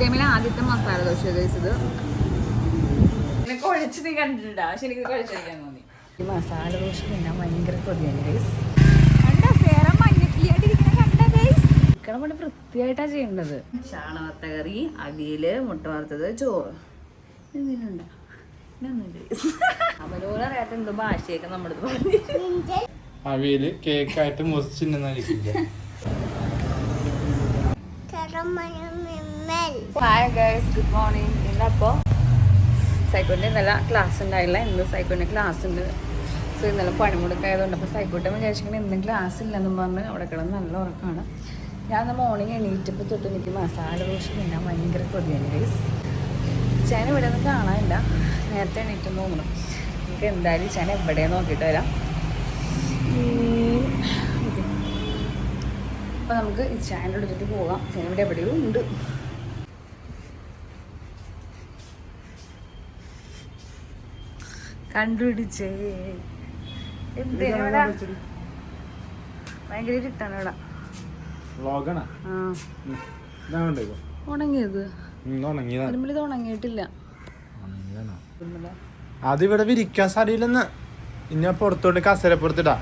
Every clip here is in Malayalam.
ടൈമിൽ ആദ്യത്തെ മസാല ദോശ കഴിച്ചത്. കുഴച്ച് നീ കണ്ടിട്ടുണ്ടാ? പക്ഷെ എനിക്ക് കുഴച്ച് തോന്നി. ഈ മസാല ദോശ തിന്നാൻ ഭയങ്കര കൊതിയാണ് ഗൈസ് വൃത്തിയായിട്ടാ ചെയ്യേണ്ടത്. ചാണവത്ത കറി അവിയൽ മുട്ട വറുത്തത് ചോറ്. അവിയിൽ അവനോരറിയാത്ത എന്തോ ഭാഷയൊക്കെ നമ്മുടെ പറഞ്ഞു അവിയൽ കേക്കായിട്ട് മുറിച്ചിന്നായിരിക്കില്ല ഹായ് ഗൈസ് ഗുഡ് മോർണിംഗ് ഇന്നപ്പോൾ സൈക്കോട്ടിന് ഇന്നലെ ക്ലാസ് ഉണ്ടായില്ല. ഇന്ന് സൈക്കോട്ടിന് ക്ലാസ് ഉണ്ട്. സോ ഇന്നലെ പണിമുടക്കായതുകൊണ്ട് അപ്പോൾ സൈക്കോട്ടെ വിചാരിച്ചിങ്ങനെ ഇന്നും ക്ലാസ് ഇല്ലെന്നും പറഞ്ഞ് അവിടെ കിടന്ന് നല്ല ഉറക്കമാണ് ഞാൻ ഇന്ന് മോർണിംഗ് എണീറ്റപ്പോൾ തൊട്ട് എനിക്ക് മസാല ദോശ തിന്നാൻ ഭയങ്കര കൊതിയാണ് ഗൈസ് ചേന ഇവിടെ നിന്ന് കാണാനില്ല. നേരത്തെ എണീറ്റെന്ന് തോന്നുന്നു. എനിക്ക് എന്തായാലും ചേന എവിടെ നോക്കിയിട്ട് വരാം. അപ്പോൾ നമുക്ക് ഈ ചാനൽ എടുത്തിട്ട് പോകാം. ചേന ഇവിടെ എവിടെയോ ഉണ്ട്. കണ്ടുപിടിച്ചേ. എന്ത് എവിടാ? ഭയങ്കര ഇരുട്ടാണ് ഇവിടെ. ആ. ഇതാ കൊണ്ടേക്കോ ഉണങ്ങിയത്. ഉണങ്ങിയതാ വരുമ്പോൾ ഇത് ഉണങ്ങിയിട്ടില്ല. അത് ഇവിടെ വിരിക്കാൻ സ്ഥലമില്ലെന്ന് ഇനി പുറത്തോട്ട് കസരപ്പുറത്തിടാ.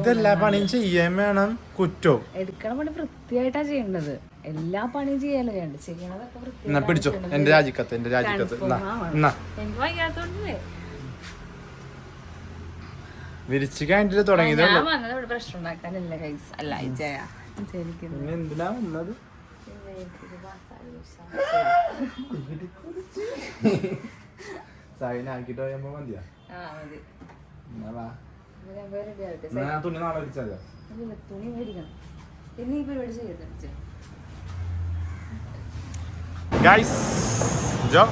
ഇതെല്ലാ. പണിയും ചെയ്യാൻ വേണം. കുറ്റോ എടുക്കണ പണി വൃത്തിയായിട്ടാ ചെയ്യേണ്ടത്. എല്ലാ പണിയും ചെയ്യാലോ ഞാൻ ചെയ്യണതൊക്കെ എന്നാ പിടിച്ചോ. എന്റെ രാജിക്കത്ത് എന്റെ രാജിക്കത്ത്. എന്നാ. എന്നാ എനിക്ക് വയ്യാത്തോണ്ടല്ലേ? വിരിച്ചു കഴിഞ്ഞിട്ട് തുടങ്ങിയത് ഞാൻ വന്നത് ഇവിടെ പ്രശ്നം ഉണ്ടാക്കാനല്ല ഗൈസ് അല്ല ജയ. ശരിക്കും എന്തിനാ വന്നത്? പിന്നെ ആക്കിട്ട് സൈനാക്കിട്ട് മതിയാ? തുണി നാളെ തുണി മേടിക്കണം. പിന്നെ ഈ പരിപാടി ചെയ്യരുത് ഗൈസ് ജോ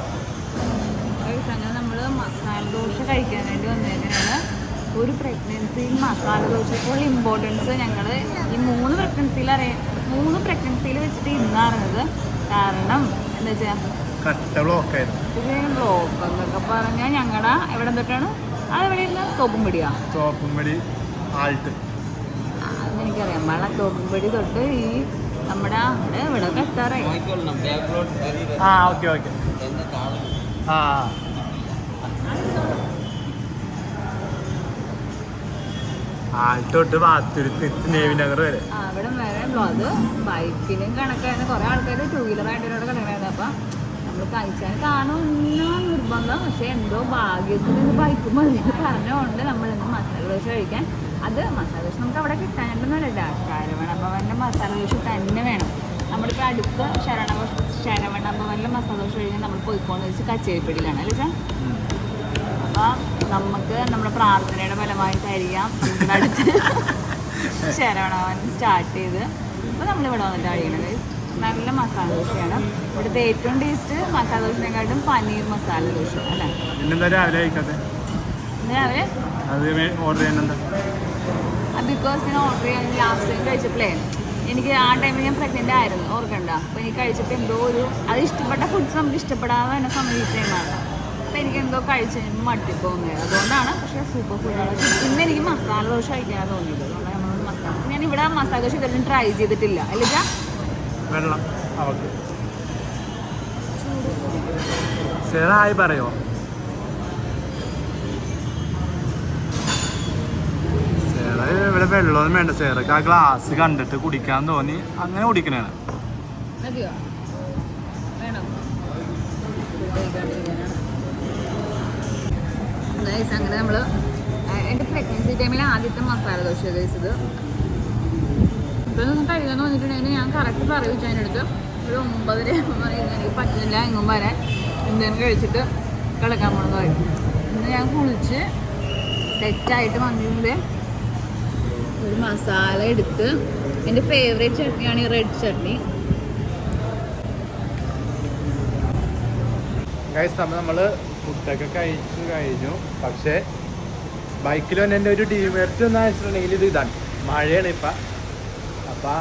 അങ്ങനെ നമ്മൾ മസാല ദോശ കഴിക്കാൻ വേണ്ടി വന്നേക്കാനാണ് ഒരു പ്രഗ്നൻസിയിൽ മസാല ദോശക്കുള്ള ഇമ്പോർട്ടൻസ് ഞങ്ങൾ ഈ മൂന്ന് പ്രഗ്നൻസിയിൽ അറിയാം മൂന്ന് പ്രഗ്നൻസിയിൽ വെച്ചിട്ട് ഇന്നറിഞ്ഞത് കാരണം എന്താ വെച്ചാൽ ബ്ലോക്ക് എന്നൊക്കെ പറഞ്ഞാൽ ഞങ്ങളുടെ എവിടെ തൊട്ടാണ് അത് എവിടെ ഇരുന്ന് തോപ്പുംപടിയാ? തോപ്പുംപടി ആൾട്ട് അതെനിക്കറിയാം. മഴ തോപ്പുംപടി തൊട്ട് ഈ നമ്മുടെ അവിടെ ഇവിടെ എത്താറായി. ആ ഓക്കെ ഓക്കെ. ആ. ആൾട്ട് തൊട്ട് വാത്തുരുത്ത് നേവി നഗർ വരെ. ആ, അവിടെ വരെ. അത് ബൈക്കിനും കണക്കായിരുന്നു. കുറേ ആൾക്കാർ ടൂ വീലറായിട്ട് ഇവിടെ കിടക്കണായിരുന്നു അപ്പം നമ്മൾ കഴിച്ചാൽ കാണുമെന്ന നിർബന്ധം. പക്ഷെ എന്തോ ഭാഗ്യത്തിൽ നിന്ന് ബൈക്ക് മതി പറഞ്ഞുകൊണ്ട് നമ്മൾ ഇന്ന് മസാല ദോശ കഴിക്കാൻ അത് മസാല ദോശ നമുക്ക് അവിടെ കിട്ടാനൊന്നുമല്ല ശരവണ ഭവന്റെ മസാല ദോശ തന്നെ വേണം. നമ്മളിപ്പോൾ അടുത്ത ശരണ ശരവണ ഭവനിലെ മസാല ദോശ കഴിഞ്ഞാൽ നമ്മൾ പോയിക്കോന്ന് വെച്ച് കച്ചേരിപ്പടിയിലാണ് അല്ലേ സാർ? അപ്പോൾ നമുക്ക് നമ്മുടെ പ്രാർത്ഥനയുടെ ഫലമായിട്ടായിരിക്കാം നമ്മുടെ അടുത്ത് ശരവണവൻ സ്റ്റാർട്ട് ചെയ്ത്. അപ്പോൾ നമ്മളിവിടെ വന്നിട്ട് കഴിയണത് നല്ല മസാല ദോശയാണ്. ഇവിടുത്തെ ഏറ്റവും ടേസ്റ്റ് മസാല ദോശനെക്കാട്ടും പനീർ മസാല ദോശ അല്ലേ? രാവിലെ രാവിലെ? ഓർഡർ ചെയ്യുന്നെന്താ ബിക്കോസ് ഞാൻ ഓർഡർ ചെയ്യാൻ ലാസ്റ്റ് ടൈം എനിക്ക് ആ ടൈമിൽ ഞാൻ പ്രഗ്നന്റ് ആയിരുന്നു ഓർക്കണ്ട. അപ്പോൾ എനിക്ക് കഴിച്ചപ്പോൾ എന്തോ ഒരു അത് ഇഷ്ടപ്പെട്ട ഫുഡ്സ് നമുക്ക് ഇഷ്ടപ്പെടാതെ തന്നെ സമയത്താണ് അപ്പോൾ എനിക്ക് എന്തോ കഴിച്ച് മട്ടിപ്പോകുന്നത് മട്ടിപ്പ് അതുകൊണ്ടാണ് പക്ഷേ സൂപ്പർ ഫുഡാണ് പിന്നെ എനിക്ക് മസാല ദോശ കഴിക്കാൻ തോന്നിയത്. അതുകൊണ്ട് മസാല ഞാൻ ഇവിടെ മസാല ദോശ ഇതെല്ലാം ട്രൈ ചെയ്തിട്ടില്ല. അല്ലെങ്കിൽ വെള്ളം ആയി പറയോ? ഇവിടെ വെള്ളമൊന്നും വേണ്ട ചേർക്ക് ആ ഗ്ലാസ് കണ്ടിട്ട് കുടിക്കാൻ തോന്നി. അങ്ങനെ വേണം? അങ്ങനെ നമ്മൾ എന്റെ പ്രഗ്നൻസി ടൈമിൽ ആദ്യത്തെ മസാല ദോശ കഴിച്ചത്. ഇപ്പം കഴിക്കാന്ന് വന്നിട്ടുണ്ടെങ്കിൽ ഞാൻ കറക്റ്റ് പറയിച്ചു അതിന്റെ ഒരു ഒമ്പതര എനിക്ക് പറ്റുന്നില്ല. എങ്ങും വരാൻ. എന്തെങ്കിലും കഴിച്ചിട്ട് കിടക്കാൻ പോകണമെന്ന് പറയും. ഇന്ന് ഞാൻ കുളിച്ച് സെറ്റായിട്ട് വന്നിരുന്നത് ഒരു മസാല എടുത്ത് എന്റെ ഫേവറേറ്റ് ചട്നിയാണ് ഈ റെഡ് ചട്നി. നമ്മൾ നമ്മൾ ഫുഡൊക്കെ കഴിച്ചു കഴിഞ്ഞു. പക്ഷേ ബൈക്കിൽ വന്നെ എന്റെ ഒരു ഡിമെറിറ്റ് എന്ന് വെച്ചിട്ടുണ്ടെങ്കിൽ ഇത് ഇതാണ്. മഴയാണ് ഇപ്പം. അപ്പം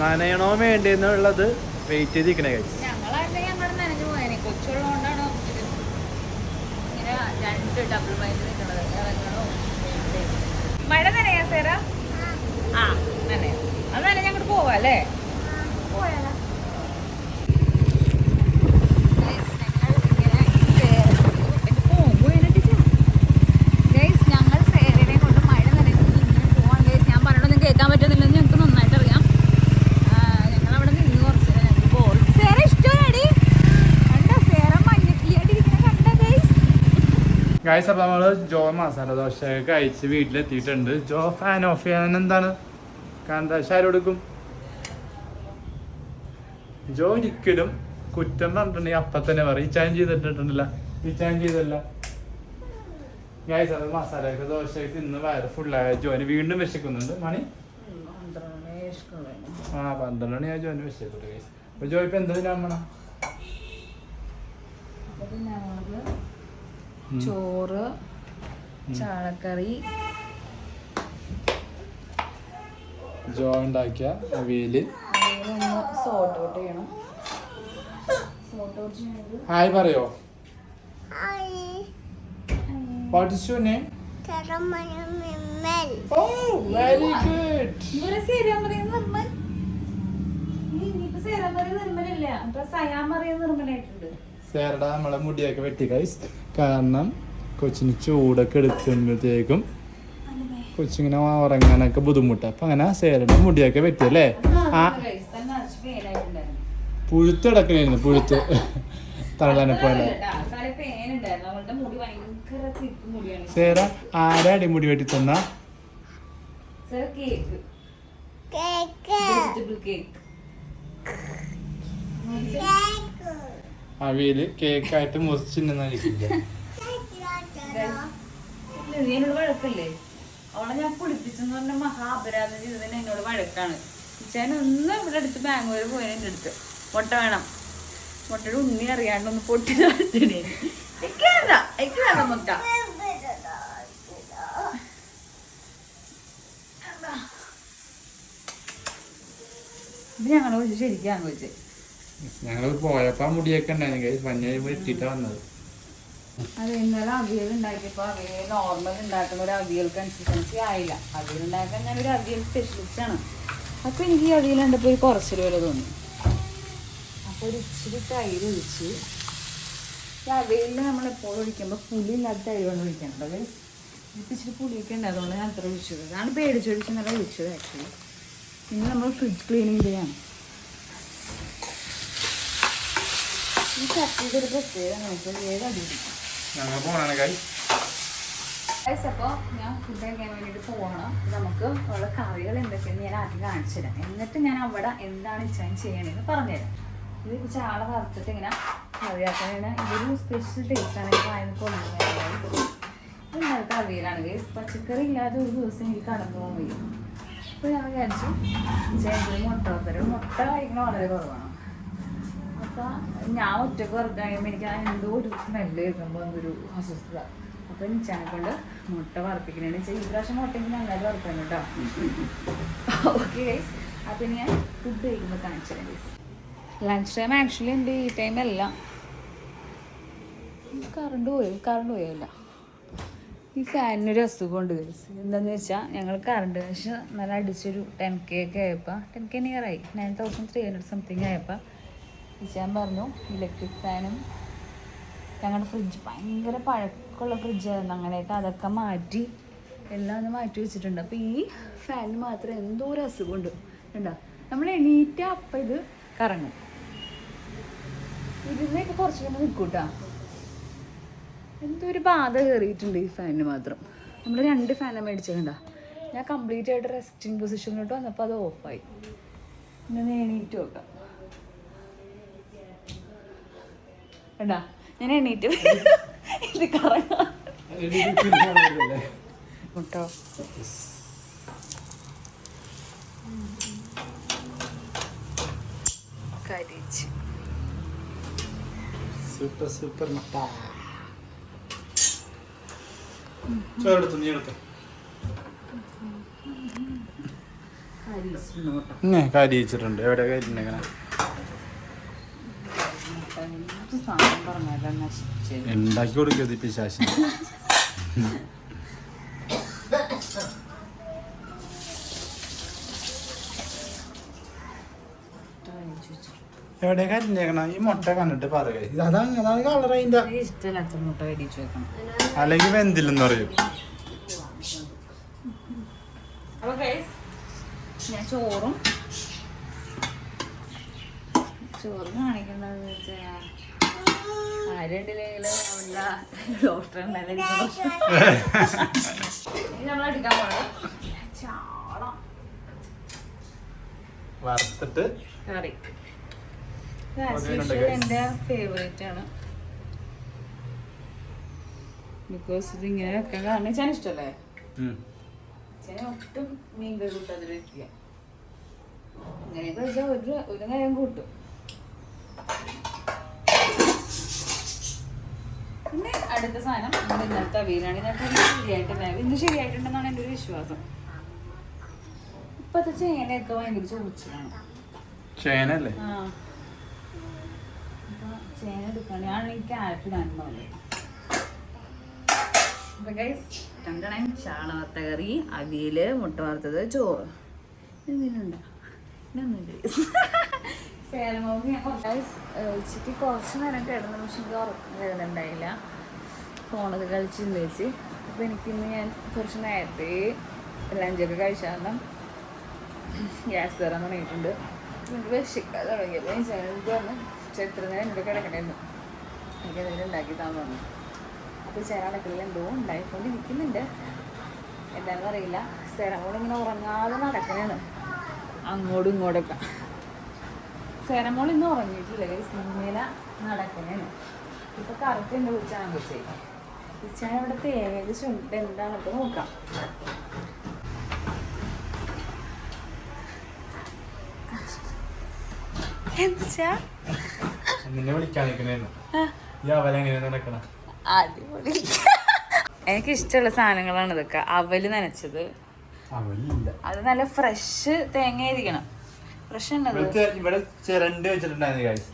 നനയണോ വേണ്ടെന്നുള്ളത് വെയിറ്റ് ചെയ്തിരിക്കണേ കഴിച്ചു ഞങ്ങളായിട്ട് ഞങ്ങൾ നനഞ്ഞു പോയേനെ. കൊച്ചുള്ളതുകൊണ്ടാണ് ഇത് ഇങ്ങനെ രണ്ട് ഡബിൾ മൈൻഡ് മഴ നനയാ സേറ? ആ. നനയാ. അത് നനഞ്ഞങ്ങോട്ട് പോവാ അല്ലേ? പോയാ ഗായ്സ് അപ്പോൾ നമ്മൾ ജോ മസാല ദോശ കഴിച്ച് വീട്ടിലെത്തിയിട്ടുണ്ട്. ജോ ഫാൻ ഓഫ് ചെയ്യാൻ എന്താണ്? കാന്താശ ആരോടുക്കും ജോ ഒരിക്കലും കുറ്റം പറഞ്ഞിട്ടുണ്ടെങ്കിൽ അപ്പം തന്നെ പറയും. ഇച്ചാൻ ചെയ്തിട്ടുണ്ടല്ല ഇച്ചാൻ ചെയ്തല്ല ഗായ്സ് മസാല മസാലയൊക്കെ ദോശയൊക്കെ തിന്ന് വയറ് ഫുള്ളായ ജോന് വീണ്ടും വിശക്കുന്നുണ്ട്. മണി? ആ പന്ത്രണ്ട് മണി ആ ജോന് വിശക്കുന്നുണ്ട് ഗൈസ് അപ്പോൾ ജോ ഇപ്പം എന്ത് തിന്നാൻ ചോറ് ചാളക്കറി ജോ ഉണ്ടാക്കിയ അവിയൽ. ഹായ് പറയോ? Oh, very good. നിർമ്മലല്ല. സയാമറിയ നിർമ്മലായിട്ടുണ്ട്. സേരട നമ്മളെ മുടിയൊക്കെ വെട്ടി കൈസ് കാരണം കൊച്ചിന് ചൂടൊക്കെ എടുക്കുമ്പോഴത്തേക്കും കൊച്ചിങ്ങനെ ഉറങ്ങാനൊക്കെ ബുദ്ധിമുട്ടാണ് അപ്പൊ അങ്ങനെ സേരയുടെ മുടിയൊക്കെ വെട്ടി അല്ലേ? ആ. പുഴുത്തടക്കണായിരുന്നു പുഴുത്ത്. തള്ളനെ പോലെ. സേര ആരാടി മുടി വെട്ടി തന്ന? കേക്ക്. കേക്ക്. അവിയൽ കേക്കായിട്ട് വഴക്കല്ലേ? അവളെ ഞാൻ വഴക്കാണ്. ഞാൻ ഒന്ന് ഉണ്ണി ഒന്ന് പൊട്ടി ഞങ്ങളെ ശരിക്കാന്ന് ശരിക്കും വെച്ച് ഞങ്ങൾ പോയപ്പോ മുടിയൊക്കെ ഉണ്ടായിരുന്നു. കൈസ് മഞ്ഞ വെട്ടിട്ടാ വന്നത്. ഒരു കൺസിസ്റ്റൻസി ആയില്ല. ഉണ്ടാക്കാൻ ഒരു സ്പെഷ്യലിസ്റ്റ് ആണ്. അപ്പോൾ എനിക്ക് ഈ അവിയൽ കണ്ടപ്പോൾ ഒരു കുറച്ചിൽ പോലെ തോന്നി. അപ്പോൾ ഒരു ഇച്ചിരി തൈര് ഒഴിച്ച് ഈ നമ്മൾ എപ്പോഴും ഒഴിക്കുമ്പോൾ പുലില്ലാത്ത തൈര് കൊണ്ട് ഒഴിക്കണം ഇച്ചിരി പുളിയൊക്കെ ഉണ്ട് അതുകൊണ്ട് ഞാൻ അത്ര ഒഴിച്ചത്. അതാണ് പേടിച്ചൊഴിച്ച് നല്ല ഒഴിച്ചത് ആക്ച്വലി ഇനി നമ്മൾ ഫ്രിഡ്ജ് ക്ലീനിങ് ചെയ്യാണ്. ഈ ചട്ടിയുടെ ഒരു പ്രത്യേകത നമുക്ക് വേഗം അടിപിടിക്കും ഞങ്ങൾ പോണാണ് കൈ ഗൈസ് അപ്പോൾ ഞാൻ ഫുഡ് കഴിക്കാൻ വേണ്ടിയിട്ട് പോകണം നമുക്ക് ഉള്ള കറികൾ എന്തൊക്കെയെന്ന് ഞാൻ ആദ്യം കാണിച്ചു തരാം. എന്നിട്ട് ഞാൻ അവിടെ എന്താണ് ഇച്ചാൻ ചെയ്യണമെന്ന് പറഞ്ഞുതരാം. ഇത് ചാള വറുത്തിട്ട് ഇങ്ങനെ ഇതൊരു സ്പെഷ്യൽ ടേസ്റ്റാണ് എനിക്ക് ഇന്നലത്തെ അവിയലാണ് പച്ചക്കറി ഇല്ലാതെ ഒരു ദിവസം എനിക്ക് കടന്നു പോകാൻ വയ്യ. അപ്പോൾ ഞാൻ വിചാരിച്ചു ചേട്ടന് മുട്ട വറുത്തരും മുട്ട കഴിക്കണ വളരെ കുറവാണ്. ഞാൻ ഒറ്റയ്ക്ക് വർക്ക് കഴിയുമ്പോൾ എനിക്ക് ആ എന്തോ ഒരു സ്മെല്ല് കേൾക്കുമ്പോൾ എന്തൊരു അസ്വസ്ഥത. അപ്പൊ നിച്ചാനെ കൊണ്ട് മുട്ട വറപ്പിക്കണേന്ന് വെച്ചാൽ ഈ പ്രാവശ്യം മുട്ട എനിക്ക് നന്നായിട്ട് വറുക്കണം കേട്ടോ. ഓക്കെ ഗൈസ് അപ്പൊ ഞാൻ ഫുഡ് കഴിക്കുമ്പോൾ കാണിച്ചു ഗൈസ് ലഞ്ച് ടൈം ആക്ച്വലി ഉണ്ട് ഈ ടൈം അല്ല. കറണ്ട് പോയോ? കറണ്ട് പോയല്ല ഈ ഫാനിനൊരു അസുഖമുണ്ട് ഗൈസ് എന്താന്ന് വെച്ചാൽ ഞങ്ങൾ കറണ്ട് പക്ഷെ നല്ല അടിച്ചൊരു ടെൻ കെ ഒക്കെ ആയപ്പോൾ ടെൻ കെ നിയർ ആയി. Nine thousand three hundred something ആയപ്പോൾ ഞാൻ പറഞ്ഞു. ഇലക്ട്രിക് ഫാനും ഞങ്ങളുടെ ഫ്രിഡ്ജ് ഭയങ്കര പഴക്കമുള്ള ഫ്രിഡ്ജായിരുന്നു അങ്ങനെയൊക്കെ അതൊക്കെ മാറ്റി എല്ലാം ഒന്ന് മാറ്റി വെച്ചിട്ടുണ്ട്. അപ്പോൾ ഈ ഫാനിന് മാത്രം എന്തോ ഒരു അസുഖമുണ്ട്. ഉണ്ടോ നമ്മൾ എണീറ്റ അപ്പം ഇത് കറങ്ങും. ഇതിനൊക്കെ കുറച്ച് കഴിയുമ്പോൾ നിൽക്കൂട്ടാ എന്തോ ഒരു ബാധ കയറിയിട്ടുണ്ട് ഈ ഫാനിന് മാത്രം. നമ്മൾ രണ്ട് ഫാനാണ് മേടിച്ചിട്ടുണ്ട ഞാൻ കംപ്ലീറ്റ് ആയിട്ട് റെസ്റ്റിംഗ് പൊസിഷനിലോട്ട് വന്നപ്പോൾ അത് ഓഫായി ഇന്ന് എണീറ്റ് നോക്കാം. എടാ ഞാൻ എണീറ്റ് ഇത് കറങ്ങാം. കേട്ടോ കരിച്ച്. സൂപ്പർ സൂപ്പർ മുട്ട. ചോറെടുത്തു? നീ എടുത്തു? കാരി വെച്ചിട്ടുണ്ട്. എവിടെ നശിച്ചു ഉണ്ടാക്കി കൊടുക്കത് പിശാശിന്. എവിടെ കരിഞ്ഞേക്കണം ഈ മുട്ട കണ്ടിട്ട് പറയുക അതാണ് അതാണ് കളർ അതിന്റെ. ഇഷ്ടമില്ലാത്ത മുട്ട വെടിച്ചു വെക്കണം അല്ലെങ്കിൽ വെന്തില്ലെന്ന് പറയും. ഞാൻ ചോറും ചോറ് കാണിക്കണ്ടെന്ന് വെച്ചാൽ ആരുണ്ടില്ലെങ്കിലും അവളുടെ ഡോക്ടർ ഇനി നമ്മൾ എടുക്കാൻ പോണത് ചാളം. വറുത്തിട്ട് കറി. അതുകൊണ്ട് guys. എന്റെ ഫേവറേറ്റ് ആണ്. ബിക്കോസ് ഇത് ഇങ്ങനെ വെക്കാൻ കാരണം ഞാൻ ഇഷ്ടമല്ലേ ഒട്ടും മീൻ കറി കൂട്ടാതെ വെക്കുക അങ്ങനെ കഴിച്ചാൽ ഒരു ഒരു നേരം കൂട്ടും. പിന്നെ അടുത്ത സാധനം നമ്മുടെ ഇന്നത്തെ അവിയലാണ് ഇന്നത്തെ അവിയൽ ശരിയായിട്ടുണ്ടാവും ഇന്ന് ശരിയായിട്ടുണ്ടെന്നാണ് എന്റെ ഒരു വിശ്വാസം. ഇപ്പത്തെ ചേനയൊക്കെ ഭയങ്കര ചോദിച്ചതാണ് ചേനല്ലേ ചേന എടുക്കണം ഞാനാണെങ്കിൽ ക്യാരറ്റ് ഇടാൻ പറഞ്ഞു അപ്പൊ ഗൈസ് രണ്ടെണ്ണം ചാണകത്ത കറി അവിയൽ മുട്ട വറുത്തത് ചോറ്. എന്തിനുണ്ടോ ഇതൊന്നുമില്ല ഉച്ചയ്ക്ക് കുറച്ച് നേരം കിടന്നു പക്ഷെ എനിക്ക് ഉറക്കം കിടന്നുണ്ടായില്ല ഫോണൊക്കെ കളിച്ചിരുന്ന് വെച്ച്. അപ്പോൾ എനിക്കിന്ന് ഞാൻ കുറച്ച് നേരത്തെ ലഞ്ചൊക്കെ കഴിച്ചാൽ ഗ്യാസ് തരാൻ തുടങ്ങിയിട്ടുണ്ട്. എനിക്ക് വിശക്കാൻ തുടങ്ങിയപ്പോൾ ഞാൻ ചേട്ടൻ വന്ന് ചെത്ര നേരം എന്റെ കിടക്കണമായിരുന്നു എനിക്ക് എന്തെങ്കിലും ഉണ്ടാക്കി താൻ തന്നു. അപ്പോൾ ചേരാൻ അടുക്കളയിൽ എന്തോ ഉണ്ടായിക്കൊണ്ടിരിക്കുന്നുണ്ട്. എന്താണെന്ന് അറിയില്ല. സെറമോൾ ഇങ്ങനെ ഉറങ്ങാതെ നടക്കണേന്ന് അങ്ങോട്ടും ഇങ്ങോട്ടൊക്കെ. സെറമോൾ ഇന്ന് ഉറങ്ങിയിട്ടില്ല? സിനിമയില നടക്കണേന്ന്. ഇപ്പൊ കറക്റ്റ് എന്നെ വിളിച്ചാണ് വിളിച്ചേ വിളിച്ചാൽ ഇവിടെ ഏകദേശം ചുണ്ട് എന്താണെന്നൊക്കെ നോക്കാം. നിന്നെ വിളിക്കാൻ അടിപൊളി. എനിക്ക് ഇഷ്ടമുള്ള സാധനങ്ങളാണ് ഇതൊക്കെ. അവൽ നനച്ചത്. അത് നല്ല ഫ്രഷ് തേങ്ങ ആയിരിക്കണം ഉണ്ടത് ഇവിടെ ചിരണ്ട് വെച്ചിട്ടുണ്ടായിരുന്നു guys.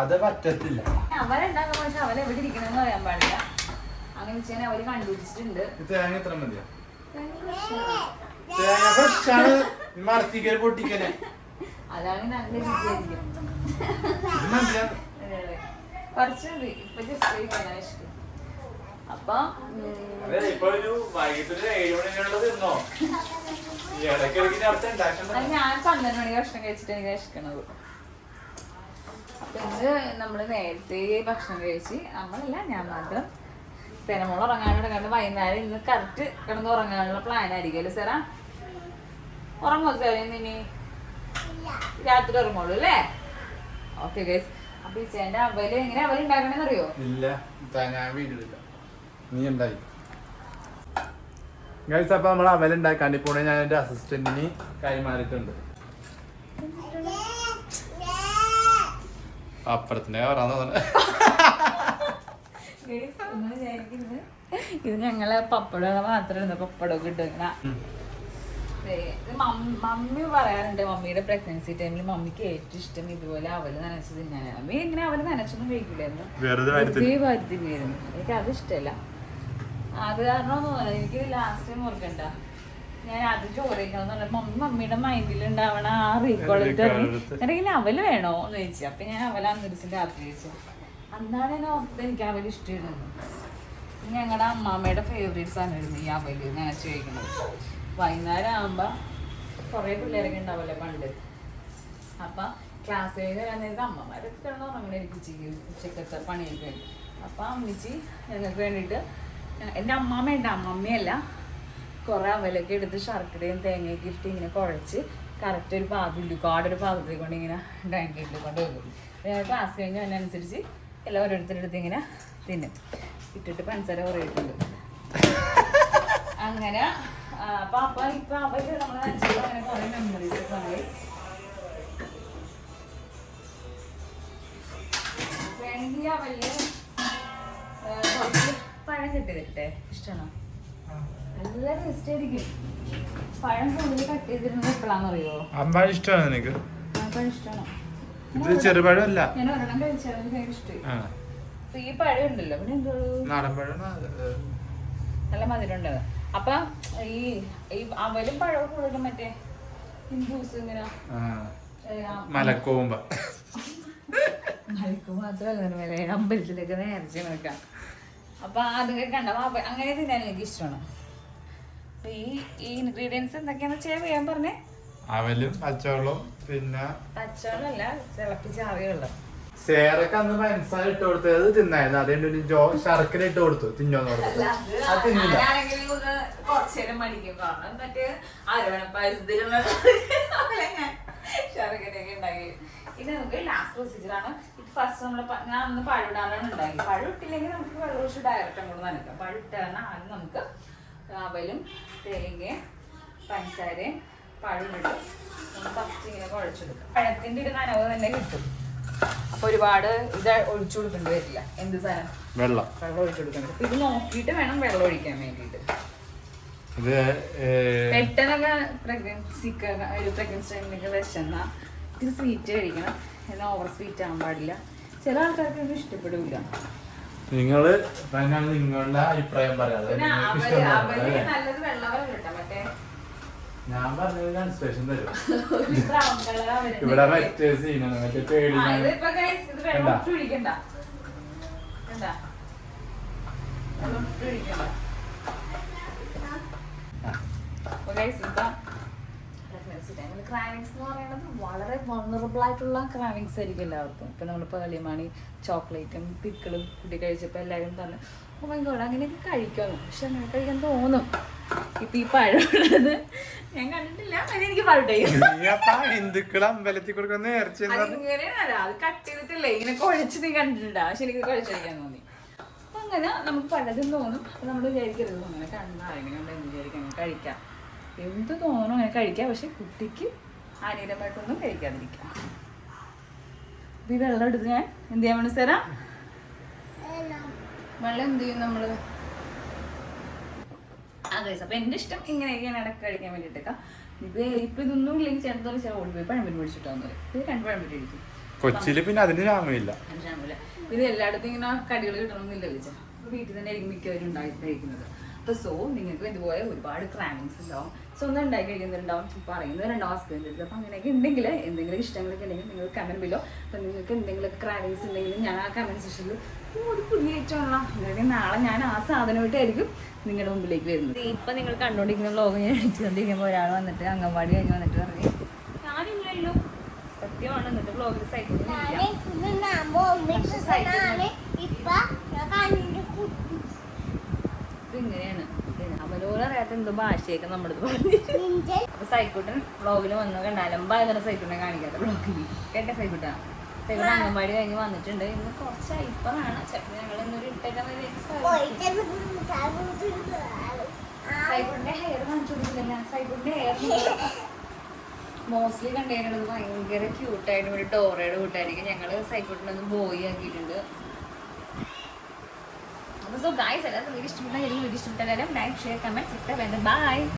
അത് പറ്റത്തില്ല. അവരുണ്ടാക്കാൻ പക്ഷെ അവൽ എവിടെ ഇരിക്കണമെന്ന് പറയാൻ പാടില്ല. അങ്ങനെ വെച്ചാൽ അവർ കണ്ടുപിടിച്ചിട്ടുണ്ട്. തേങ്ങ എത്ര മതിയോ? തേങ്ങ ആണ്. മറത്തിക്കൽ പൊട്ടിക്കൽ. അതാണ് നല്ല രുചിയായിരിക്കും അതെ. കുറച്ചുണ്ട്. ഇപ്പൊ ജസ്റ്റ് കഴിക്കാനാ ഇഷ്ടം. അപ്പൊ ഉം, അതെ ഇപ്പൊ ഒരു വൈകിട്ട് ഒരു ഏഴ് മണിക്കുള്ളത് തിന്നോ ഈ ഇടയ്ക്കിടയ്ക്ക് അടുത്ത് ഉണ്ടാക്കണ്ട അത് ഞാൻ പന്ത്രണ്ട് മണി ഭക്ഷണം കഴിച്ചിട്ട് എനിക്ക് രക്ഷിക്കണത് അപ്പൊ ഇന്ന് നമ്മൾ നേരത്തെ ഭക്ഷണം കഴിച്ച് നമ്മളല്ല ഞാൻ മാത്രം. സ്ഥലമോൾ ഉറങ്ങാനുള്ള കണ്ട് വൈകുന്നേരം ഇന്ന് കറക്റ്റ് കിടന്ന് ഉറങ്ങാനുള്ള പ്ലാൻ ആയിരിക്കും അല്ലേ സാറാ? ഉറങ്ങോ സാർ ഇനി? രാത്രി ഉറങ്ങുള്ളൂ അല്ലേ? ഓക്കെ ഗൈസ് അപ്പൊ ഈ ചേന്റെ അവൽ എങ്ങനെ അവൽ ഉണ്ടാക്കണെന്ന് അറിയോ ഇല്ല ഞാൻ വീട്ടിലില്ല നീ ഉണ്ടായി ഗൈസ് അപ്പൊ നമ്മൾ അവൽ ഉണ്ടാക്കാണ്ടി പോണേ. ഞാൻ എന്റെ അസിസ്റ്റന്റിന് കൈമാറിയിട്ടുണ്ട്. അപ്പുറത്തിന്റെ. ഇത് ഞങ്ങളെ പപ്പടം മാത്രമേ പപ്പടമൊക്കെ കിട്ടുന്ന മമ്മി പറയാറുണ്ട് മമ്മിയുടെ പ്രഗ്നൻസി ടൈമിൽ മമ്മിക്ക് ഏറ്റവും ഇഷ്ടം ഇതുപോലെ അവൽ നനച്ച് തിന്നാനാണ്. മമ്മി ഇങ്ങനെ അവൽ നനച്ചൊന്നും കഴിക്കില്ലായിരുന്നു വെറുതെ വരുത്തില്ലായിരുന്നു എനിക്ക് അത് ഇഷ്ടമല്ല. അത് കാരണം എനിക്ക് ലാസ്റ്റ് മുറുക്കണ്ട ഓർക്കണ്ട. ഞാൻ അത് ചോദിക്കണം എന്ന് മമ്മി മമ്മിയുടെ മൈൻഡിൽ ഉണ്ടാവണ ആ റീകോളിട്ട്. അല്ലെങ്കിൽ അവൽ വേണോ എന്ന് ചോദിച്ചു. അപ്പൊ ഞാൻ അവലാന്ന് ദിവസം രാത്രി ചോദിച്ചു. അന്നാണ് ഞാൻ ഓർത്തത് എനിക്ക് അവൽ ഇഷ്ടമായിരുന്നു ഞങ്ങളുടെ അമ്മാമ്മയുടെ ഫേവറേറ്റ്സ് ആണ് ഇരുന്നു ഈ അവൽ ഞാൻ കഴിക്കുന്നത് വൈകുന്നേരം ആകുമ്പോ കൊറേ പിള്ളേരൊക്കെ ഉണ്ടാവല്ലേ പണ്ട്. അപ്പൊ ക്ലാസ് കഴിഞ്ഞ് വരാൻ നേരത്തെ അമ്മമാരൊക്കെ ഉറങ്ങണേ ഉച്ചയ്ക്ക് ഉച്ചക്കത്തെ പണിയൊക്കെ. അപ്പൊ അപ്പം അമ്മച്ചി ഞങ്ങൾക്ക് വേണ്ടിയിട്ട് എന്റെ അമ്മാമ്മയുണ്ട് അമ്മമ്മയല്ല കുറേ അവലൊക്കെ എടുത്ത് ശർക്കരയും തേങ്ങയൊക്കെ ഇട്ട് ഇങ്ങനെ കുഴച്ച് കറക്റ്റ് ഒരു പാത്രത്തിൽ കാടൊരു പാകത്തിൽ കൊണ്ട് ഇങ്ങനെ ഡൈനിങ് ടേബിളിൽ കൊണ്ട് വെക്കും. ക്ലാസ് കഴിഞ്ഞ് അതിനനുസരിച്ച് എല്ലാം ഓരോരുത്തരുടെ അടുത്ത് ഇങ്ങനെ തിന്നും. ഇട്ടിട്ട് പഞ്ചസാര കുറയിട്ടുണ്ട്. അങ്ങനെ അപ്പൊ അപ്പൊ ഇപ്പൊ അവർ നമ്മളെ അങ്ങനെ കുറെ മെമ്മറീസ് ഒക്കെ വന്നു. വേണമെങ്കിൽ ആ വലിയ ആ, കുറച്ച് പഴം കെട്ടിതിട്ടെ ഇഷ്ടമാണോ നല്ല ടേസ്റ്റ് ആയിരിക്കും. പഴം കൂടുതൽ കട്ട് ചെയ്തിരുന്നത് എപ്പോഴാണെന്ന് അറിയോ അമ്പാടി ഇഷ്ടമാണ് നിനക്ക് ആ പഴം ഇഷ്ടമാണോ ഇത് ചെറുപഴമല്ല ഞാൻ ഒരെണ്ണം കഴിച്ചാൽ ഇഷ്ടമായി ഈ പഴം ഉണ്ടല്ലോ പിന്നെ എന്തോ? നാടൻ പഴം നല്ല മധുരം ഉണ്ട് അപ്പൊ ഈ ഈ അവലും പഴവും കൂടുതലും മറ്റേ ഹിന്ദുസ് ഇങ്ങനെ ആ- മലക്കോമ്പ മഴക്ക് മാത്രമല്ല അമ്പലത്തിലേക്ക് നേർച്ച നോക്കാം അപ്പൊ അതൊക്കെ കണ്ട അങ്ങനെ തിന്നാൻ എനിക്ക് ഇഷ്ടമാണ്. അപ്പൊ ഈ ഈ ഇൻഗ്രീഡിയൻസ് എന്തൊക്കെയാണ് വെച്ചാൽ ഞാൻ പറഞ്ഞേ? അവലും പച്ചവെള്ളവും പിന്നെ പച്ചവെള്ളമല്ല തിളപ്പിച്ച ആവിയുള്ള സേറൊക്കെ അന്ന് പഞ്ചസാര ഇട്ട് കൊടുത്തത് തിന്നായിരുന്നു. അതുകൊണ്ട് ജോ ശർക്കര ഇട്ട് കൊടുത്തു. തിന്നോന്ന് പറഞ്ഞു അത് തിന്നില്ല. കുറച്ചേരം മടിക്കും. കാരണം മറ്റേ അരവണ പായസത്തിലുള്ള ശർക്കരയൊക്കെ ഉണ്ടാക്കി. ഇത് നമുക്ക് ലാസ്റ്റ് പ്രൊസീജിയറാണ് ഇത് ഫസ്റ്റ് നമ്മൾ ഞാൻ അന്ന് പഴുവിടാനാണ് ഉണ്ടാക്കി. പഴുവിട്ടില്ലെങ്കിൽ നമുക്ക് വെള്ളമൊഴിച്ച് ഡയറക്റ്റ് അങ്ങോട്ട് നനക്കാം പഴുവിട്ടാണ് ആദ്യം നമുക്ക് അവലും തേങ്ങയും പഞ്ചസാരയും പഴമിട്ട് നമ്മൾ ഫസ്റ്റ് ഇങ്ങനെ കുഴച്ചെടുക്കാം. പഴത്തിന്റെ ഒരു നനവ് തന്നെ കിട്ടും. അപ്പൊ ഒരുപാട് ഇത് ഒഴിച്ചു കൊടുക്കേണ്ടി വരില്ല. എന്ത് സാധനം? വെള്ളം. വെള്ളം ഒഴിച്ചു കൊടുക്കണം അപ്പൊ ഇത് നോക്കിയിട്ട് വേണം വെള്ളം ഒഴിക്കാൻ വേണ്ടിയിട്ട്. ഇത് ഏ, പെട്ടെന്നൊക്കെ പ്രഗ്നൻസിക്ക് ഒരു പ്രഗ്നൻസി ടൈമിലൊക്കെ വിശന്ന ഇത് സ്വീറ്റ് കഴിക്കണം. എന്നാൽ ഓവർ സ്വീറ്റ് ആകാൻ പാടില്ല. ചില ആൾക്കാർക്ക് ഇഷ്ടപ്പെടില്ല നിങ്ങൾ തന്നെയാണ് നിങ്ങളുടെ അഭിപ്രായം പറയാതെ ഞാൻ പറഞ്ഞത് തരും. ഇവിടെ മറ്റേ സീനാണ് മറ്റേ പേടി ആ, ഇത് ഇപ്പൊ guys, ഇത് വെള്ളം കണ്ടാ? ഒട്ടും ഒഴിക്കണ്ട. കണ്ടാ? വെള്ളം ഒട്ടും ഒഴിക്കണ്ട. അപ്പൊ cravings എന്ന് പറയുന്നത് വളരെ വണറബിൾ ആയിട്ടുള്ള ക്രാവിങ്സ് ആയിരിക്കും എല്ലാവർക്കും. ഇപ്പൊ നമ്മൾ പേളിയമാണി ചോക്ലേറ്റും പിക്കിളും കുട്ടി കഴിച്ചപ്പോൾ എല്ലാവരും പറഞ്ഞു ഓ മൈ ഗോഡ് അങ്ങനെയൊക്കെ കഴിക്കാമോ പക്ഷെ അങ്ങനെ കഴിക്കാൻ തോന്നും. ഇപ്പൊ ഈ പഴമുള്ളത് ഞാൻ കണ്ടിട്ടില്ല. അതിന് എനിക്ക് ഹിന്ദുക്കൾ അമ്പലത്തിൽ കൊടുക്കുന്ന അത് കട്ട് ചെയ്തിട്ടില്ലേ? ഇങ്ങനെ കുഴച്ച് നീ കണ്ടിട്ടുണ്ടാ. പക്ഷെ എനിക്ക് കുഴച്ചടിക്കാൻ തോന്നി. അപ്പൊ അങ്ങനെ നമുക്ക് പലതും തോന്നും. അപ്പൊ നമ്മൾ വിചാരിക്കരുത്. അങ്ങനെ കണ്ടാ എങ്ങനെ എന്ത് വിചാരിക്കാം. കഴിക്കാം. എന്ത് തോന്നണം അങ്ങനെ കഴിക്കാം. പക്ഷെ കുട്ടിക്ക് ഹാനികരമായിട്ടൊന്നും കഴിക്കാതിരിക്കാം. ഈ വെള്ളം എടുത്ത് ഞാൻ എന്ത് ചെയ്യാൻ വേണ്ടി തരാം വെള്ളം എന്ത് ചെയ്യും നമ്മൾ? അതെ അപ്പൊ എന്റെ ഇഷ്ടം ഇങ്ങനെയൊക്കെയാണ് ഇടയ്ക്ക് കഴിക്കാൻ വേണ്ടിയിട്ടൊക്കെ ഇപ്പൊ ഇപ്പൊ ഇതൊന്നും ഇല്ലെങ്കിൽ ചേട്ടത്തോളം ചില ഓടിപ്പോയി പഴംപരി മേടിച്ചിട്ടാന്ന് പറയും ഇത് രണ്ട് പഴംപരി കഴിക്കും. കൊച്ചിയിൽ പിന്നെ അതിന് അഞ്ചാമില്ല ഇത് എല്ലായിടത്തും ഇങ്ങനെ കടികൾ കിട്ടണമെന്നില്ല വിളിച്ചാൽ വീട്ടിൽ തന്നെ ആയിരിക്കും മിക്കവരും ഉണ്ടായി കഴിക്കുന്നത്. അപ്പൊ സോ നിങ്ങൾക്ക് ഇതുപോലെ ഒരുപാട് ക്രാമിങ്സ് ഉണ്ടാവും. സോ ഒന്ന് ഉണ്ടാക്കി കഴിക്കുന്നുണ്ടാവും പറയുന്നവരുണ്ടാവും ഹസ്ബൻഡ് അടുത്ത്. അപ്പൊ അങ്ങനെയൊക്കെ ഉണ്ടെങ്കിൽ എന്തെങ്കിലും ഇഷ്ടങ്ങളൊക്കെ ഉണ്ടെങ്കിൽ നിങ്ങൾ കമന്റ് ബിലോ അപ്പൊ നിങ്ങൾക്ക് എന്തെങ്കിലും ക്രാമിങ്സ് ഉണ്ടെങ്കിൽ ഞാൻ ആ കമന്റ് സെക്ഷനിൽ ഒരു പുതിയ ഐറ്റമുള്ള അങ്ങനെ നാളെ ഞാൻ ആ സാധനമായിട്ടായിരിക്കും നിങ്ങളുടെ മുമ്പിലേക്ക് വരുന്നത്. ഇപ്പൊ നിങ്ങൾ കണ്ടുകൊണ്ടിരിക്കുന്ന വ്ലോഗ് ഞാൻ അടിച്ചുകൊണ്ടിരിക്കുമ്പോൾ ഒരാൾ വന്നിട്ട് അംഗൻവാടി കഴിഞ്ഞ് വന്നിട്ട് പറഞ്ഞു. ഞാനില്ലല്ലോ സത്യമാണ് എന്നിട്ട് വ്ലോഗിൽ സൈക്കിൾ ഇത് ഇങ്ങനെയാണ് എന്തോ ഭാഷയൊക്കെ നമ്മുടെ പറഞ്ഞു. അപ്പൊ സൈക്കൂട്ടൻ വ്ളോഗിൽ വന്ന് ഭയങ്കര സൈക്കൂട്ടനെ കാണിക്കാത്ത വ്ളോഗിൽ കേട്ടെ സൈക്കൂട്ട? സൈക്കൂട്ടൻ അംഗൻവാടി കഴിഞ്ഞ് വന്നിട്ടുണ്ട്. ഇന്ന് കുറച്ച് ഐപ്പറാണ് ചിലപ്പോൾ ഞങ്ങൾ ഇന്നൊരു ഇട്ടേക്കാൻ സൈക്കൂട്ടിന്റെ ഹെയർ കാണിച്ചു കൊടുക്കില്ല സൈക്കൂട്ടിന്റെ ഹെയർ മോസ്റ്റ്ലി കണ്ടുകഴിഞ്ഞത് ഭയങ്കര ക്യൂട്ടായിട്ട് ഒരു ഡോറയുടെ കൂട്ടായിരിക്കും. ഞങ്ങൾ സൈക്കൂട്ടിനൊന്ന് ബോയ് ആക്കിയിട്ടുണ്ട്. സോ ഗായ്സ് എല്ലാവർക്കും വീഡിയോ ഇഷ്ടപ്പെട്ട വീഡിയോ ഇഷ്ടപ്പെട്ട like share comment subscribe bye